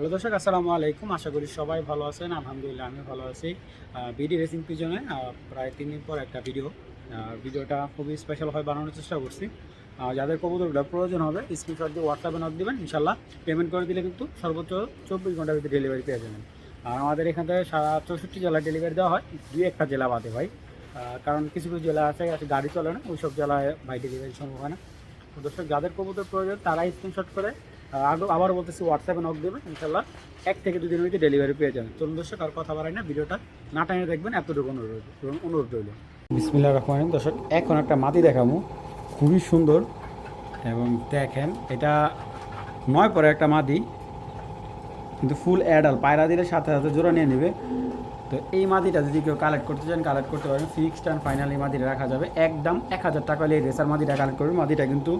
Hello দর্শক, আসসালামু আলাইকুম। আশা করি সবাই ভালো আছেন। আলহামদুলিল্লাহ আমি ভালো আছি। বিডি রেসিং পিজনে প্রায় তিন দিন পর একটা ভিডিও ভিডিওটা খুবই স্পেশাল হয় বানানোর চেষ্টা করছি। যাদের কবুতরগুলো প্রয়োজন হবে স্ক্রিনশট দিয়ে হোয়াটসঅ্যাপে নক দিবেন। ইনশাল্লাহ পেমেন্ট করে দিলে কিন্তু সর্বোচ্চ চব্বিশ ঘণ্টার ভিতরে ডেলিভারি পেয়ে যাবেন। আর আমাদের এখান থেকে সারা চৌষট্টি জেলায় ডেলিভারি দেওয়া হয়। দুই একটা জেলা বাদে ভাই। কারণ কিছু কিছু জেলা আছে গাড়ি চলে না ওই সব জেলায় ভাই ডেলিভারি সম্ভব হয় না। দর্শক, যাদের কবুতর প্রয়োজন, তারাই স্ক্রিনশট করে আগে আবার বলতেছি হোয়াটসঅ্যাপে নক দেবেন ইনশাল্লাহ এক থেকে দুদিনের মধ্যে ডেলিভারি পেয়ে যাবেন। চলুন দর্শক, আর কথা বাড়াই না, ভিডিওটা না টাইমে দেখবেন, এতটুকু অনুরোধ অনুরোধ রইল। বিসমিল্লা রহমান দর্শক, এখন একটা মাটি দেখাবো। খুবই সুন্দর এবং দেখেন, এটা নয় পরে একটা মাদি কিন্তু ফুল অ্যাডাল পায়রা দিলে সাথে সাথে জোড়া নিয়ে নেবে। তো এই মাদিটা যদি কেউ কালেক্ট করতে চান কালেক্ট করতে পারেন ফিক্সড অ্যান্ড ফাইনাল এই রাখা যাবে। একদম এক হাজার টাকা হলে রেসার মাদিটা কালেক্ট করবে। মাদিটা কিন্তু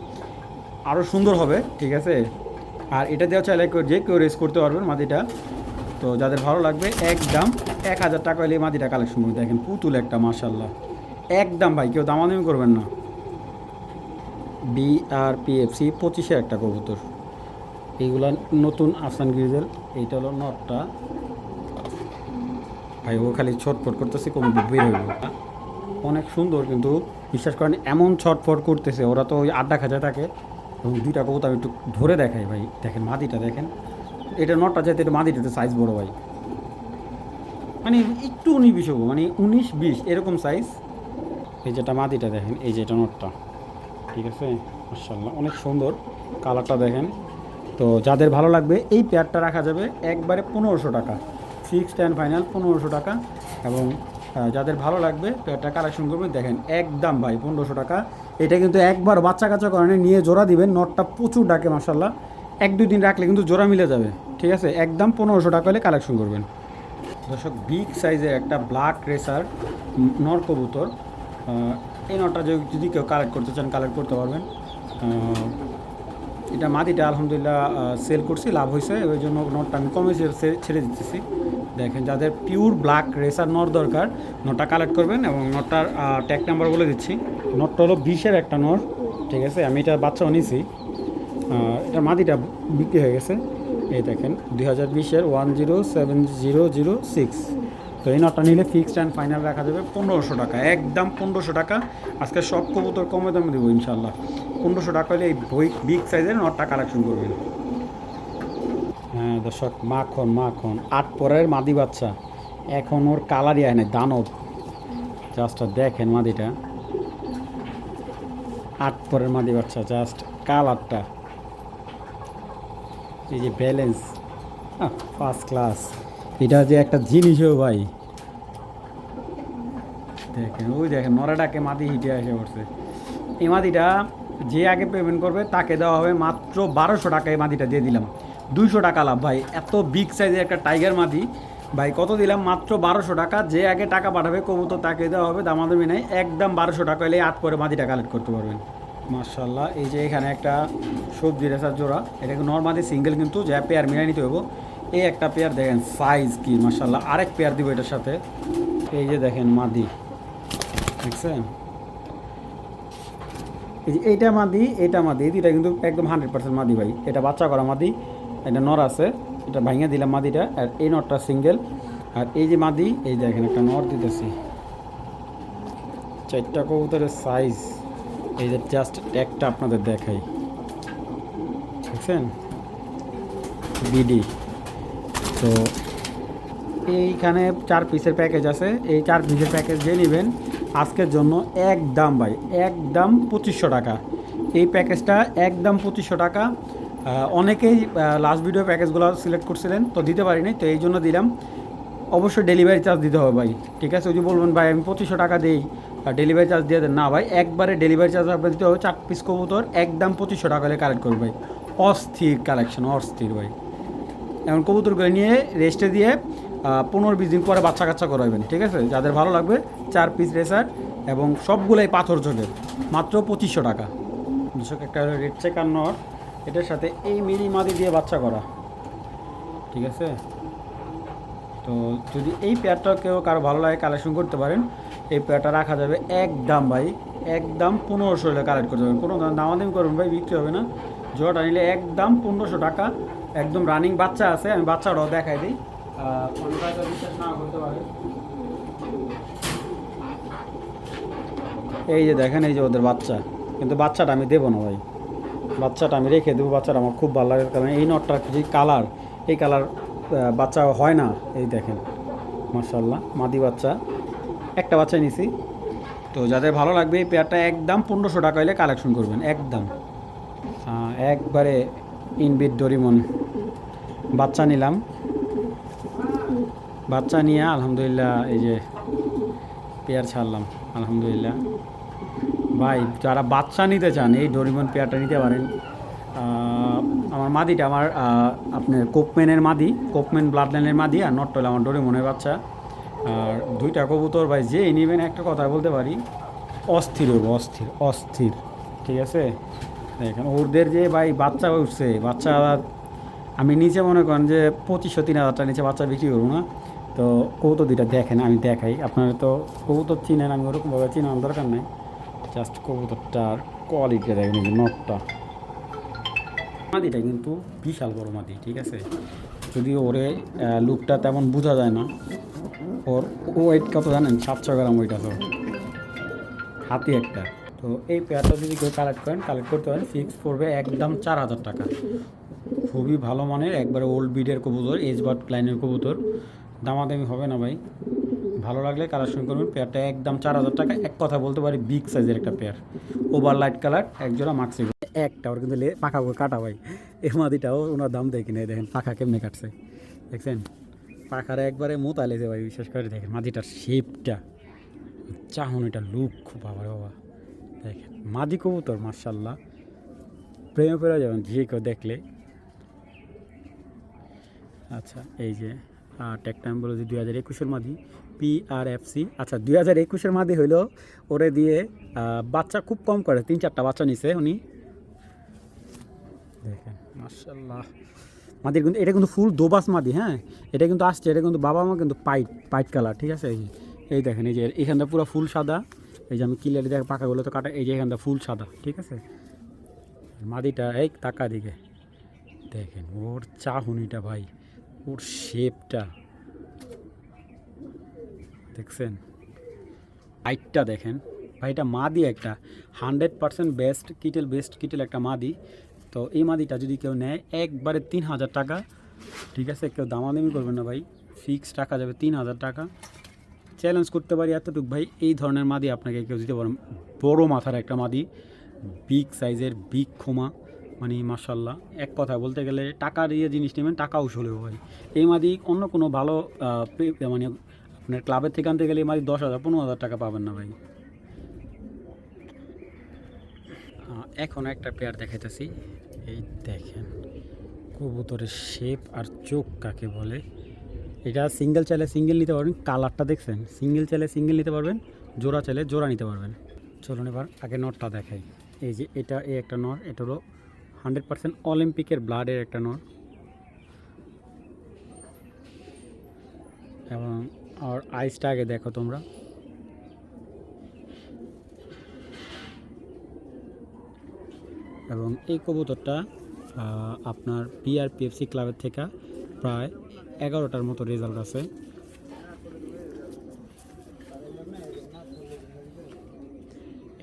আরও সুন্দর হবে, ঠিক আছে? আর এটা দেওয়া চাইলে যে কেউ রেস করতে পারবেন মাদিটা তো যাদের ভালো লাগবে, একদম এক হাজার টাকা হলে মাদিটা কালেকশন করে দেখেন, পুতুল একটা মার্শাল্লাহ একদম ভাই, কেউ দামাদামি করবেন না। বিআরপিএফসি পঁচিশে একটা কবুতর। এইগুলা নতুন আফসান গিরিজের, এইটা হলো নটটা। ভাই, ও খালি ছটফট করতেছে কোন বের হইব অনেক সুন্দর কিন্তু, বিশ্বাস করেন, এমন ছটফট করতেছে, ওরা তো ওই আড্ডা খাঁচায় থাকে। এবং দুইটা কবুতর আমি একটু ধরে দেখাই ভাই। দেখেন মাদিটা দেখেন। এটা নটটা যেতে এটা মাদিটাতে সাইজ বড় ভাই। মানে একটু উনিশ মানে উনিশ বিশ এরকম সাইজ এই যেটা মাদিটা দেখেন, এই যেটা নটটা। ঠিক আছে? মার্শাল্লাহ অনেক সুন্দর। কালারটা দেখেন। তো যাদের ভালো লাগবে, এই পেয়ারটা রাখা যাবে একবারে পনেরোশো টাকা। ফিক্সড অ্যান্ড ফাইনাল পনেরোশো টাকা। এবং যাদের ভালো লাগবে পেয়ারটা কালেকশন করবেন, দেখেন একদম ভাই, পনেরোশো টাকা। এটা কিন্তু একবার বাচ্চা কাচ্চা কারণে নিয়ে জোড়া দিবেন, নটটা প্রচুর ডাকে মাসাল্লাহ এক দুই দিন রাখলে কিন্তু জোড়া মিলে যাবে, ঠিক আছে? একদম পনেরোশো টাকা হলে কালেকশন করবেন। দর্শক বিগ সাইজের একটা ব্ল্যাক রেসার নর কবুতর এই নটটা যদি- কেউ কালেক্ট করতে চান কালেক্ট করতে পারবেন। এটা মাটিটা আলহামদুলিল্লাহ সেল করছি, লাভ হয়েছে ওই জন্য নটটা আমি কমে ছেড়ে দিতেছি। দেখেন, যাদের পিওর ব্ল্যাক রেসার নট দরকার, নটটা কালেক্ট করবেন এবং নটটার ট্যাগ নাম্বার বলে দিচ্ছি। নটটা হলো বিশের একটা নট, ঠিক আছে? আমি এটা বাচ্চা নিয়েছি এটা মাটিটা বিক্রি হয়ে গেছে। এই দেখেন, দুই হাজার বিশের one zero seven zero zero six তো এই নটটা নিলে ফিক্সড অ্যান্ড ফাইনাল রাখা যাবে পনেরোশো টাকা, একদম পনেরোশো টাকা। আজকে সব কবুতর কমে দামে দেবো ইনশাল্লাহ পনেরোশো টাকা হলে এই বই বিগ সাইজের নটটা কালেকশন করবেন। হ্যাঁ দর্শক, মাখন মাখন। আট পরের মাদি বাচ্চা। এখন ওর কালারই আয় নাই, দানব। জাস্ট দেখেন মাদিটা। আট পরের মাদি বাচ্চা জাস্ট কালারটা এই যে ব্যালেন্স ফার্স্ট ক্লাস এটা যে একটা জিনিসও ভাই। দেখেন, ওই দেখেন নরাটাকে মাটি হিটে এসে পড়ছে। এই মাটিটা যে আগে পেমেন্ট করবে, তাকে দেওয়া হবে মাত্র বারোশো টাকা এই মাটিটা দিয়ে দিলাম। দুইশো টাকা লাভ। ভাই, এত বিগ সাইজের একটা টাইগার মাটি। ভাই, কত দিলাম? মাত্র বারোশো টাকা। যে আগে টাকা পাঠাবে, কবুতর তাকে দেওয়া হবে, দামাদামি নাই। একদম বারোশো টাকা এলে আট করে মাটিটা কালেক্ট করতে পারবেন। মার্শাল্লাহ এই যে এখানে একটা সবজি রেসার জোড়া। এটা নর্মালি সিঙ্গেল কিন্তু, যে পেয়ার মিলাই নিতে হব এই একটা পেয়ার দেখেন সাইজ কি মার্শাল্লাহ আরেক পেয়ার দিব এটার সাথে। এই যে দেখেন মাদি। দেখছেন? এই যে এইটা মাদি এটা মাদি, এই দুইটা কিন্তু একদম হান্ড্রেড পার্সেন্ট মাদি ভাই। এটা বাচ্চা করা মাদি, এটা নর আছে, এটা ভাঙিয়ে দিলাম মাদিটা, আর এই নরটা সিঙ্গেল আর এই যে মাদি, এই দেখেন একটা নর দিতেছি। চারটা কবুতরের সাইজ এই যে জাস্ট একটা আপনাদের দেখাই। দেখছেন? বিডি। তো এইখানে চার পিসের প্যাকেজ আছে। এই চার পিসের প্যাকেজ যে নেবেন, আজকের জন্য একদম ভাই, একদম পঁচিশশো টাকা। এই প্যাকেজটা একদম পঁচিশশো টাকা। অনেকেই লাস্ট ভিডিও প্যাকেজগুলো সিলেক্ট করছিলেন, তো দিতে পারিনি, তো এই জন্য দিলাম। অবশ্যই ডেলিভারি চার্জ দিতে হবে ভাই, ঠিক আছে? ওই যে বলবেন, ভাই, আমি পঁচিশশো টাকা দিই। ডেলিভারি চার্জ দিয়ে দেন, না ভাই, একবারে ডেলিভারি চার্জ আপনার দিতে হবে চার পিস কবুতর, একদম পঁচিশশো টাকা হলে কালেক্ট করবে ভাই। অস্থির কালেকশন অস্থির ভাই। এমন কবুতরগুলো নিয়ে রেস্টে দিয়ে পনেরো বিশ দিন পরে বাচ্চা কাচ্চা করাবেন ঠিক আছে? যাদের ভালো লাগবে, চার পিস রেসার এবং সবগুলোই পাথর চোখের, মাত্র পঁচিশশো টাকা। দর্শক, একটা রেড চেকার নর, এটার সাথে এই মিনি মাদি দিয়ে বাচ্চা করা, ঠিক আছে? তো যদি এই পেয়ারটা কেউ কারও ভালো লাগে কালেকশন করতে পারেন, এই পেয়ারটা রাখা যাবে একদম ভাই, একদম পনেরোশো হলে কালেক্ট করতে পারবেন কোনো দামাদামি করবেন ভাই, বিক্রি হবে না। জোড়াটা নিলে একদম পনেরোশো টাকা। একদম রানিং বাচ্চা আছে, আমি বাচ্চাটাও দেখাই দিই। এই যে দেখেন, এই যে ওদের বাচ্চা। কিন্তু বাচ্চাটা আমি দেবো না ভাই। বাচ্চাটা আমি রেখে দেবো, বাচ্চাটা আমার খুব ভালো লাগে। কারণ এই নটটার যে কালার এই কালার বাচ্চা হয় না। এই দেখেন মার্শাল্লাহ মাদি বাচ্চা। একটা বাচ্চা নিছি। তো যাদের ভালো লাগবে, এই পেয়ারটা একদম পনেরোশো টাকা হলে কালেকশন করবেন, একদম। একবারে ইনবিট ডরিমন বাচ্চা নিলাম। বাচ্চা নিয়ে আলহামদুলিল্লাহ এই যে পেয়ার ছাড়লাম, আলহামদুলিল্লাহ। ভাই, যারা বাচ্চা নিতে চান, এই ডরিমন পেয়ারটা নিতে পারেন। আমার মাদিটা, আমার আপনার কোপম্যানের মাদি, কোপম্যান ব্লাড লাইনের মাদি আর নট হলো আমার ডরিমনের বাচ্চা। আর দুইটা কবুতর, ভাই যেই নেবেন, একটা কথা বলতে পারি। অস্থির হইব, অস্থির অস্থির। ঠিক আছে? দেখেন, ওদের যে, ভাই, বাচ্চা উঠছে, বাচ্চা আমি নিচে মনে করেন যে পঁচিশশো, তিন হাজার টাকা নিচে বাচ্চা বিক্রি করব না। তো কবুতর দুইটা দেখেন, আমি দেখাই। আপনারা তো কবুতর চিনেন, আমি ওরকমভাবে চিনার দরকার নেই। জাস্ট কবুতরটার কোয়ালিটিটা দেখেন নটটা মাদিটা কিন্তু বিশাল বড় মাদি ঠিক আছে? যদি ওরে লুকটা তেমন বোঝা যায় না। ওর ওয়েট কত জানেন? সাতশো গ্রাম আছে ওর। হাতি একটা। তো এই পেয়ারটা যদি কেউ কালেক্ট করেন কালেক্ট করতে পারেন ফিক্স পড়বে একদম চার হাজার টাকা। খুবই ভালো মানের, একবারে ওল্ড বিডের কবুতর এজ বার্ড ক্লাইনের কবুতর। দামাদামি হবে না ভাই। ভালো লাগলে কালেকশন করবেন পেয়ারটা একদম চার হাজার টাকা, এক কথা বলতে পারি বিগ সাইজের একটা পেয়ার ওভার লাইট কালার এক জোড়া মাক্সি একটা, ওর কিন্তু পাখা কাটা ভাই। এই মাদিটাও ওনার দাম দেখি না দেখেন পাখা কেমনে কাটছে। দেখছেন? পাখারে একবারে মোতালেছে ভাই, বিশেষ করে দেখেন মাদিটার শেপটা চাহন, এটা লুক খুব বাবা। বাবা দেখেন, মাদি কবুতর মার্শাল্লাহ প্রেমে পড়ে যাবেন, যে কেউ দেখলে। আচ্ছা এই যে ট্যাগটা আমি বলে দুই হাজার একুশের মাদি পি আর এফ সি আচ্ছা দুই হাজার একুশের মাদি হইল ওরে দিয়ে বাচ্চা খুব কম করে, তিন চারটা বাচ্চা নিছে উনি। দেখেন মার্শাল্লাহ মাদির কিন্তু, এটা কিন্তু ফুল দোবাস মাদি হ্যাঁ? এটা কিন্তু আসছে, এটা কিন্তু বাবা মা কিন্তু পাইট পাইট কালার, ঠিক আছে? এই এই দেখেন, এই যে এখানটা পুরো ফুল সাদা। এই যে, আমি ক্লিয়ারি দেখে পাকাগুলো তো কাটা এই যে, এখানটা ফুল সাদা, ঠিক আছে? মাদিটা, এই তাকা দিকে। দেখেন, ওর চাহুনিটা ভাই। ওর শেপটা দেখছেন? হাইটটা দেখেন। ভাই, এটা মাদি একটা। হান্ড্রেড পার্সেন্ট বেস্ট কিটেল বেস্ট কিটেল একটা মাদি। তো এই মাদিটা যদি কেউ নেয়, একবারে তিন হাজার টাকা। ঠিক আছে, কেউ দামাদামি করবেন না ভাই। ফিক্স টাকা যাবে তিন হাজার টাকা। চ্যালেঞ্জ করতে পারি এতটুকু ভাই, এই ধরনের মাদি আপনাকে কেউ দিতে পারেন বড় মাথার একটা মাদি। বিগ সাইজের বিগ খোমা মানে মার্শাল্লাহ এক কথা বলতে গেলে টাকা দিয়ে জিনিস নেবেন, টাকা উসুল হবে ভাই। এই মাদি অন্য কোনো ভালো মানে আপনার ক্লাবের থেকে আনতে গেলে এই মাদি দশ হাজার, পনেরো হাজার টাকা পাবেন না ভাই। এখন একটা পেয়ার দেখাইতেছি। এই দেখেন, কবুতরের শেপ আর চোখ কাকে বলে? এটা সিঙ্গেল চাইলে সিঙ্গেল নিতে পারবেন কালারটা দেখছেন? সিঙ্গেল চাইলে সিঙ্গেল নিতে পারবেন, জোড়া চাইলে জোড়া নিতে পারবেন। চলুন এবার আগে নটটা দেখাই। এই যে এটা, এই একটা নর এটা হলো হান্ড্রেড পার্সেন্ট অলিম্পিকের ব্লাডের একটা নর এবং আর আইসটা আগে দেখো তোমরা। এবং এই কবুতরটা আপনার পিআরপিএফসি ক্লাবের থেকে প্রায় এগারোটার মতো রেজাল্ট আছে।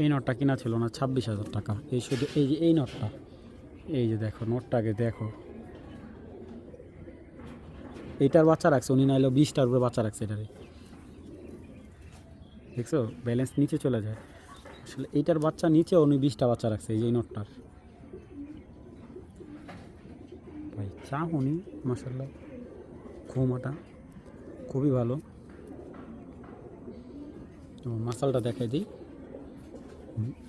এই নটটা কিনা ছিল না, ছাব্বিশ হাজার টাকা। এই শুধু এই যে, এই নটটা। এই যে দেখো, নটটাকে দেখো। এইটার বাচ্চা রাখছে, উনি নাইলেও বিশটার উপরে বাচ্চা রাখছে এটারে। দেখছ? ব্যালেন্স নিচে চলে যায়। আসলে এইটার বাচ্চা নিচে উনি বিশটা বাচ্চা রাখছে, এই যে নটটার। ভাই, চা উনি মাসাল্লাহ ঘুমাটা খুবই ভালো। তো মাসালটা দেখাই দিই।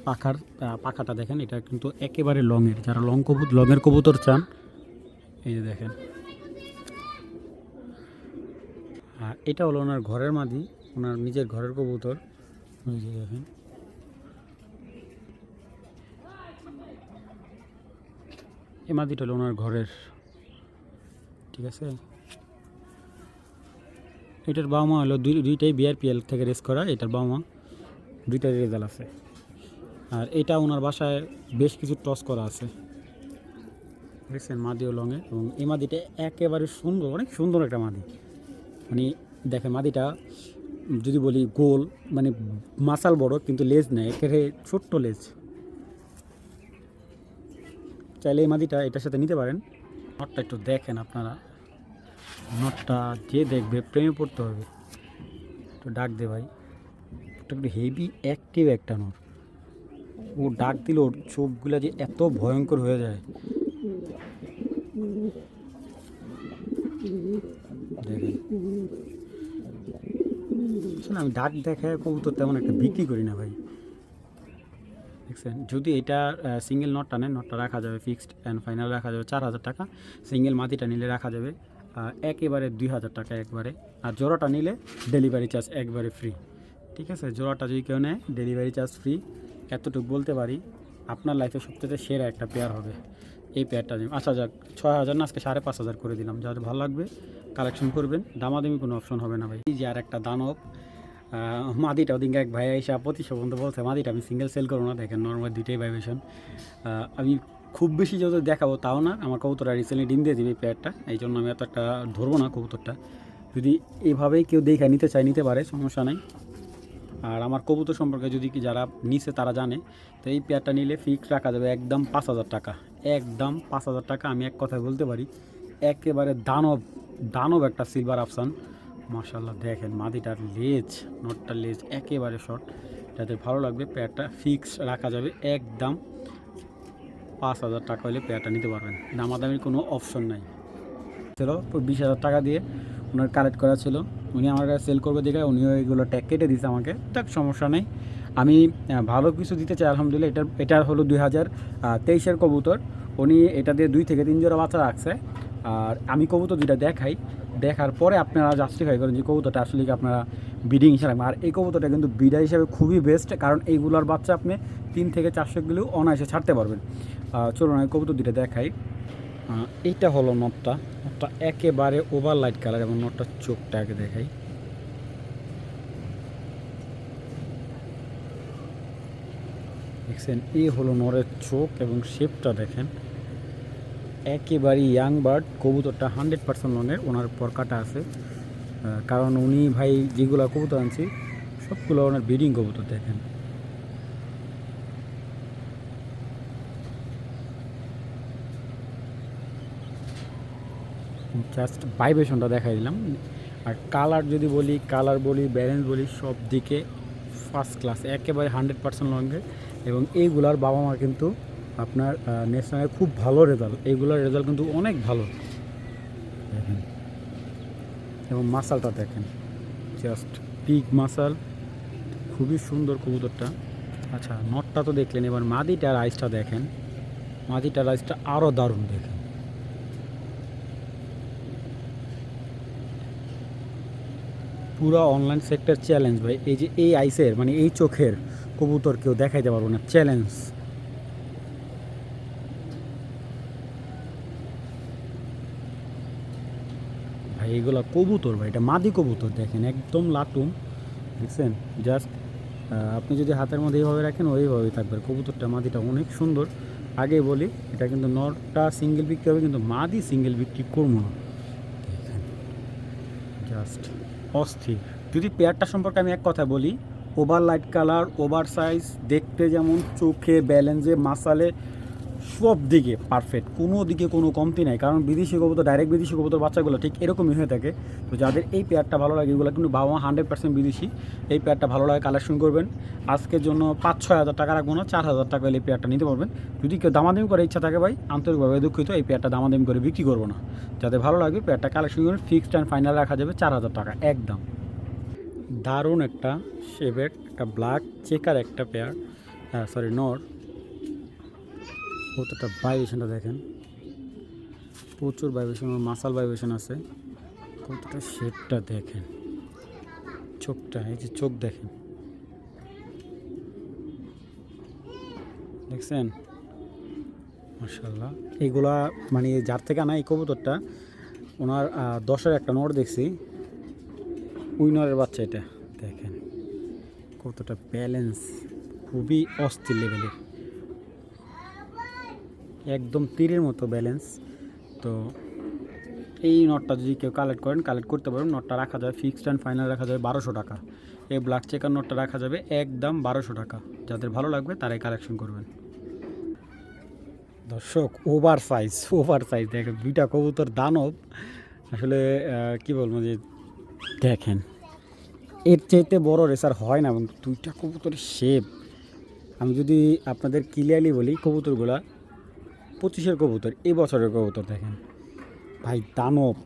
পাখার পাখাটা দেখেন, এটা কিন্তু একেবারে লংয়ের। যারা লং কবুত, লংয়ের কবুতর চান, এই যে দেখেন। আর এটা হলো ওনার ঘরের মাদি, ওনার নিজের ঘরের কবুতর। এই যে দেখেন। এই মাদিটা হলো ওনার ঘরের, ঠিক আছে? এটার বাবা মা হলো দুই, দুইটাই বিআরপিএল থেকে রেস করা, এটার বাবা মা দুইটাই রেজাল্ট আছে। আর এটা ওনার বাসায় বেশ কিছু টস করা আছে। দেখছেন মাদিও লঙে এবং এই মাদিটা একেবারে সুন্দর, অনেক সুন্দর একটা মাদি। মানে দেখেন মাদিটা যদি বলি গোল মানে মাসাল বড় কিন্তু লেজ নেই, একেবারে ছোট্ট লেজ। চাইলে এই মাদিটা এটার সাথে নিতে পারেন। নটটা একটু দেখেন আপনারা। নটটা যে দেখবে? প্রেমে পড়তে হবে। একটু ডাক দে ভাই। একটু হেভি অ্যাক্টিভ একটা নট। ও ডাক দিলে, ওর চোখগুলো যে এত ভয়ঙ্কর হয়ে যায়। দেখেন। আমি ডাক দেখায় কবুতর তেমন একটা বিক্রি করি না ভাই। দেখছেন? যদি এটা সিঙ্গেল নটটা নেন নটটা রাখা যাবে ফিক্সড অ্যান্ড ফাইনাল রাখা যাবে চার হাজার টাকা। সিঙ্গেল মাটিটা নিলে রাখা যাবে একেবারে দুই হাজার টাকা একবারে। আর জোড়াটা নিলে ডেলিভারি চার্জ একবারে ফ্রি ঠিক আছে? জোড়াটা যদি কেউ নেয় ডেলিভারি চার্জ ফ্রি এতটুকু বলতে পারি, আপনার লাইফে সবচেয়ে সেরা একটা পেয়ার হবে। এই পেয়ারটা আচ্ছা যাক, ছয় হাজার না, আজকে সাড়ে পাঁচ হাজার করে দিলাম। যাদের ভালো লাগবে কালেকশন করবেন। দামাদামি কোনো অপশন হবে না ভাই। এই যে আর একটা দানব মাদিটা ওদিনকে এক ভাইয়া এসে পঁচিশশো পর্যন্ত বলছে, মাদিটা আমি সিঙ্গেল সেল করব না। দেখেন নর্মাল দুইটাই ভাইবেশন আমি খুব বেশি যত দেখাবো তাও না, আমার কবুতরটা রিসেন্টলি ডিম দিয়ে দিবে পেয়ারটা এই জন্য আমি এত একটা ধরবো না কবুতরটা। যদি এভাবেই কেউ দেখে নিতে চায়, নিতে পারে, সমস্যা নেই। আর আমার কবুতর সম্পর্কে যদি কি যারা নিছে তারা জানে, তো এই পেয়ারটা নিলে ফিক্স রাখা যাবে একদম পাঁচ হাজার টাকা। একদম পাঁচ হাজার টাকা, আমি এক কথায় বলতে পারি, একেবারে দানব দানব একটা সিলভার আফসান মার্শাল্লাহ দেখেন মাদিটার লেজ নটটার লেজ একেবারে শর্ট যাদের ভালো লাগবে পেয়ারটা ফিক্স রাখা যাবে একদম পাঁচ হাজার টাকা হলে পেয়ারটা নিতে পারবেন। দামাদামির কোনো অপশন নাই। ছিল বিশ হাজার টাকা দিয়ে ওনার কালেক্ট করা ছিল। উনি আমার কাছে সেল করবে দেখে উনিও এগুলো ট্যাগ কেটে দিয়েছে আমাকে। তাক সমস্যা নেই। আমি ভালো কিছু দিতে চাই, আলহামদুলিল্লাহ এটা এটা হলো দুই হাজার তেইশের কবুতর। উনি এটা দিয়ে দুই থেকে তিন জোড়া বাচ্চা রাখছে। আর আমি কবুতর দুইটা দেখাই। দেখার পরে আপনারা জাস্টিফাই করেন যে কবুতরটা আসলে কি আপনারা বিডিং হিসাবে আর এই কবুতরটা কিন্তু বিডা হিসাবে খুবই বেস্ট কারণ এইগুলোর বাচ্চা আপনি তিন থেকে চারশো কিলো অনায়াসে ছাড়তে পারবেন। চলুন, আমি কবুতর দুইটা দেখাই। এইটা হলো নটটা নটটা একেবারে ওভার লাইট কালার এবং নটটার চোখটা আগে দেখাই। দেখছেন, এই হলো নরের চোখ এবং শেপটা দেখেন। একেবারে ইয়াং বার্ড কবুতরটা হান্ড্রেড পার্সেন্ট লোনের, ওনার পর কাটা আছে কারণ উনি ভাই যেগুলো কবুতর আনছি, সবগুলো ওনার ব্রিডিং কবুতর দেখেন। জাস্ট ভাইব্রেশনটা দেখাই দিলাম। আর কালার যদি বলি, কালার বলি ব্যালেন্স বলি, সব দিকে ফার্স্ট ক্লাস একেবারে হান্ড্রেড পার্সেন্ট লঙ্গে এবং এইগুলার বাবা মা কিন্তু আপনার ন্যাশনালে খুব ভালো রেজাল্ট এইগুলোর রেজাল্ট কিন্তু অনেক ভালো। দেখেন। এবং মাসালটা দেখেন। জাস্ট পিক মাসাল। খুবই সুন্দর কবুতরটা। আচ্ছা নটটা তো দেখলেন, এবার মাদিটার আইসটা দেখেন। মাদিটার আইসটা আরও দারুণ দেখেন। পুরো অনলাইন সেক্টর চ্যালেঞ্জ ভাই। এই যে এই আইসের মানে এই চোখের কবুতর কেউ দেখাইতে পারব না। চ্যালেঞ্জ ভাই, এগুলো কবুতর ভাই, এটা মাদি কবুতর দেখেন, একদম লাটুম। দেখছেন? জাস্ট আপনি যদি হাতের মধ্যে এইভাবে রাখেন, ওইভাবেই থাকবে। কবুতরটা, মাদিটা অনেক সুন্দর। আগে বলি, এটা কিন্তু নটটা সিঙ্গেল বিক্রি হবে, কিন্তু মাদি সিঙ্গেল বিক্রি করব না। জাস্ট অস্থির। যদি পেয়ারটা সম্পর্কে আমি এক কথা বলি over light colour over size দেখতে যেমন চোখে ব্যালেন্সে মাসালে সব দিকে পারফেক্ট কোনো দিকে কোনো কমতি নাই। কারণ বিদেশি কবুতর ডাইরেক্ট বিদেশি কবুতর বাচ্চাগুলো ঠিক এরকমই হয়ে থাকে। তো যাদের এই পেয়ারটা ভালো লাগে, এগুলো কিন্তু বাবা মা হান্ড্রেড পার্সেন্ট বিদেশি। এই পেয়ারটা ভালো লাগে কালেকশন করবেন। আজকের জন্য পাঁচ ছয় হাজার টাকা রাখব না, চার হাজার টাকা এই পেয়ারটা নিতে পারবেন। যদি কেউ দামাদামি করে ইচ্ছা থাকে ভাই, আন্তরিকভাবে দুঃখিত, এই পেয়ারটা দামাদামি করে বিক্রি করব না। যাদের ভালো লাগবে পেয়ারটা কালেকশন করবেন ফিক্সড অ্যান্ড ফাইনাল রাখা যাবে চার হাজার টাকা, একদম। দারুণ একটা শেভের একটা ব্ল্যাক চেকার একটা পেয়ার হ্যাঁ সরি নর। কতটা ভাইব্রেশনটা দেখেন? প্রচুর ভাইব্রেশন মাসাল ভাইব্রেশন আছে। কতটা শেপটা দেখেন? চোখটা, এই যে চোখ দেখেন। দেখছেন? মার্শাল্লাহ এইগুলা মানে যার থেকে আনা এই কবুতরটা, ওনার দশের একটা নোট দেখছি। উইনারের বাচ্চা এটা। দেখেন, কতটা ব্যালেন্স খুবই অস্থির লেভেলের একদম তীরের মতো ব্যালেন্স তো এই নটটা যদি কেউ কালেক্ট করেন কালেক্ট করতে পারেন। নটটা রাখা যাবে ফিক্সড অ্যান্ড ফাইনাল রাখা যাবে বারোশো টাকা। এই ব্ল্যাক চেকার নটটা রাখা যাবে একদম বারোশো টাকা। যাদের ভালো লাগবে তারাই কালেকশন করবেন। দর্শক ওভার সাইজ ওভার সাইজ দেখেন, দুইটা কবুতর দানব। আসলে কি বলব যে, দেখেন, এর চাইতে বড় রেসার হয় না এবং দুইটা কবুতরের শেপ আমি যদি আপনাদের ক্লিয়ারলি বলি কবুতরগুলা পঁচিশের কবুতর এই বছরের কবুতর দেখেন। ভাই দানব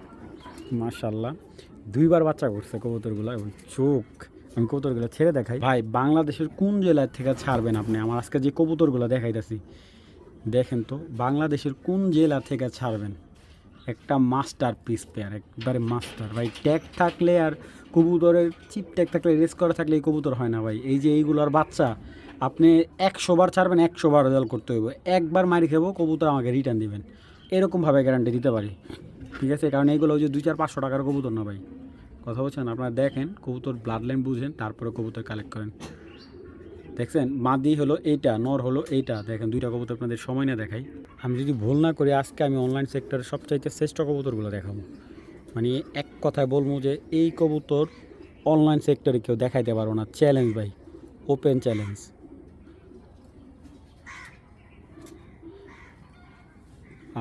মাশাল্লাহ দুইবার বাচ্চা করছে কবুতরগুলো এবং চোখ, আমি কবুতরগুলো ছেড়ে দেখাই। ভাই, বাংলাদেশের কোন জেলা থেকে ছাড়বেন আপনি? আমার আজকে যে কবুতরগুলো দেখাইতেছি, দেখেন তো, বাংলাদেশের কোন জেলা থেকে ছাড়বেন? একটা মাস্টার পিস পেয়ার, একবারে মাস্টার। ভাই, ট্যাগ থাকলে আর কবুতরের, চিপ ট্যাগ থাকলে, রেস করা থাকলে এই কবুতর হয় না ভাই। এই যে এইগুলোর বাচ্চা আপনি একশো বার ছাড়বেন একশো বার রেজাল্ট করতে হইব। একবার মারি খেবো, কবুতর আমাকে রিটার্ন দিবেন। এরকমভাবে গ্যারান্টি দিতে পারি। ঠিক আছে? কারণ এইগুলো ওই যে দুই চার, পাঁচশো টাকার কবুতর না ভাই। কথা বলছেন? আপনারা দেখেন, কবুতর ব্লাড লাইন বুঝেন, তারপরে কবুতর কালেক্ট করেন। দেখছেন? মাদি হলো এইটা, নর হলো এইটা। দেখেন, দুইটা কবুতর আপনাদের সময় না দেখাই। আমি যদি ভুল না করি, আজকে আমি অনলাইন সেক্টরে সবচাইতে শ্রেষ্ঠ কবুতরগুলো দেখাবো। মানে এক কথায় বলব যে, এই কবুতর অনলাইন সেক্টরে কেউ দেখাইতে পারব না। চ্যালেঞ্জ ভাই ওপেন চ্যালেঞ্জ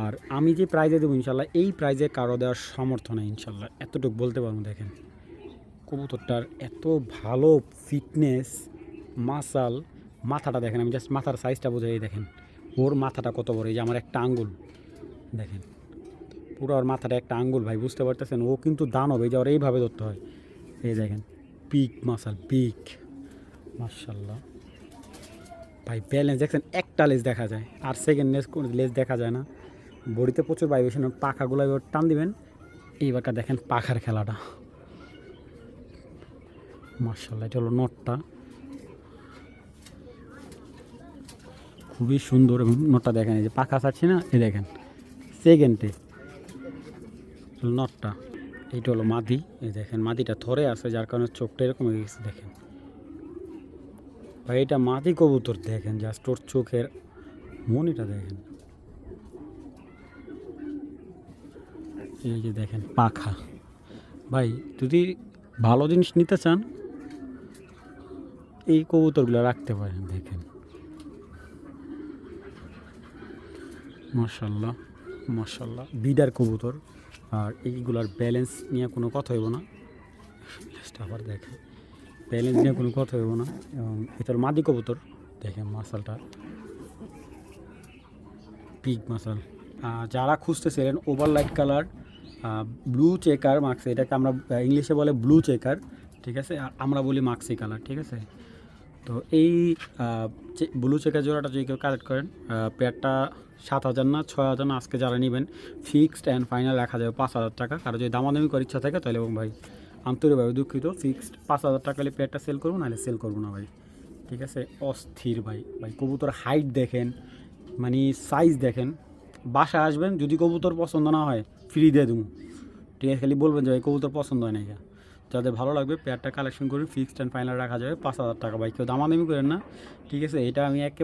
আর আমি যে প্রাইজে দেবো ইনশাল্লাহ, এই প্রাইজে কারও দেওয়ার সামর্থ্য নেই ইনশাল্লাহ। এতটুকু বলতে পারব, দেখেন। কবুতরটার এত ভালো ফিটনেস মাসাল মাথাটা দেখেন, আমি জাস্ট মাথার সাইজটা বোঝাই, দেখেন। ওর মাথাটা কত বড়, এই যে আমার একটা আঙ্গুল, দেখেন। পুরো ওর মাথাটা একটা আঙ্গুল, ভাই, বুঝতে পারতেছেন? ও কিন্তু দানব, এই যে ওর এইভাবে ধরতে হয়। এই দেখেন পিক মাসাল পিক মার্শাল্লাহ ভাই ব্যালেন্স দেখছেন একটা লেজ দেখা যায়, আর সেকেন্ড লেজ লেজ দেখা যায় না। বডিতে প্রচুর ভাইব্রেশন পাখাগুলো এবার টান দিবেন। এইবারটা দেখেন পাখার খেলাটা। মার্শাল্লাহ এটা হলো নটটা। খুবই সুন্দর এবং নটটা দেখেন, এই যে পাখা ছাড়ছি না, এই দেখেন, সেকেন্ডে। নটটা, এইটা হলো মাদি, এই দেখেন মাদিটা থরে আছে, যার কারণে চোখটা এরকম হয়ে গেছে, দেখেন। ভাই, এটা মাদি কবুতর, দেখেন জাস্ট ওর চোখের মনিটা, দেখেন। এই যে দেখেন, পাখা। ভাই, যদি ভালো জিনিস নিতে চান, এই কবুতরগুলো রাখতে পারেন, দেখেন। মার্শাল্লাহ মার্শাল্লাহ বিডার কবুতর। আর এইগুলার ব্যালেন্স নিয়ে কোনো কথা হইব না। আবার দেখেন ব্যালেন্স নিয়ে কোনো কথা হইব না। এবং এটার মাদি কবুতর, দেখেন মাসালটা পিক মাসাল যারা খুঁজতেছিলেন over light colour blue checker marks এটাকে আমরা ইংলিশে বলে ব্লু চেকার ঠিক আছে? আর আমরা বলি মাক্সি কালার ঠিক আছে? তো এই ব্লু চেকার জোড়াটা যদি কেউ কালেক্ট করেন পেয়ারটা সাত হাজার না ছয় হাজার না, আজকে যারা নেবেন ফিক্সড অ্যান্ড ফাইনাল রাখা যাবে পাঁচ হাজার টাকা। কারও যদি দামাদামি করার ইচ্ছা থাকে, তাহলে এবং ভাই, আন্তরিকভাবে দুঃখিত ফিক্সড পাঁচ হাজার টাকা হলে পেয়ারটা সেল করব, নাহলে সেল করব না ভাই। ঠিক আছে? অস্থির ভাই। ভাই, কবুতর হাইট দেখেন মানে সাইজ দেখেন। বাসায় আসবেন, যদি কবুতর পছন্দ না হয় ফ্রি দিয়ে দেবো ঠিক আছে, খালি বলবেন যে ভাই কবুতর পছন্দ হয় না এটা যাদের ভালো লাগবে পেয়ারটা কালেকশন করে ফিক্সড অ্যান্ড ফাইনাল রাখা যাবে, পাঁচ হাজার টাকা ভাই। কেউ দামাদামি করেন না। ঠিক আছে, এটা আমি একে